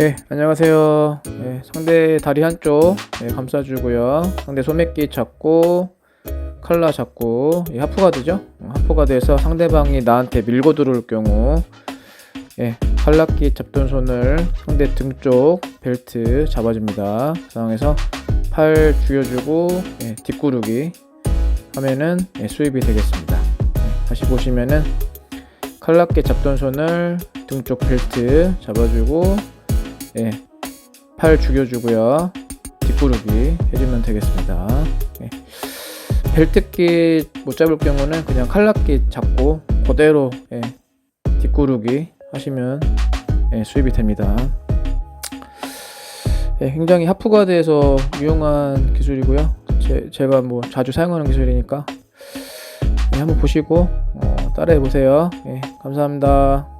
예, 안녕하세요. 예, 상대 다리 한쪽 예, 감싸주고요. 상대 소매끼 잡고 칼라 잡고 이 하프가드죠? 어, 하프가드에서 상대방이 나한테 밀고 들어올 경우 예, 칼라끼 잡던 손을 상대 등 쪽 벨트 잡아줍니다. 그 상황에서 팔 죽여주고 예, 뒷구르기 하면은 예, 수입이 되겠습니다. 예, 다시 보시면은 칼라끼 잡던 손을 등 쪽 벨트 잡아주고 예, 팔 죽여주고요. 뒷구르기 해주면 되겠습니다. 예. 벨트끼 못 잡을 경우는 그냥 칼라끼 잡고 그대로 예, 뒷구르기 하시면 예, 수입이 됩니다. 예, 굉장히 하프가드에서 유용한 기술이고요. 제, 제가 뭐 자주 사용하는 기술이니까 예, 한번 보시고 어, 따라해 보세요. 예, 감사합니다.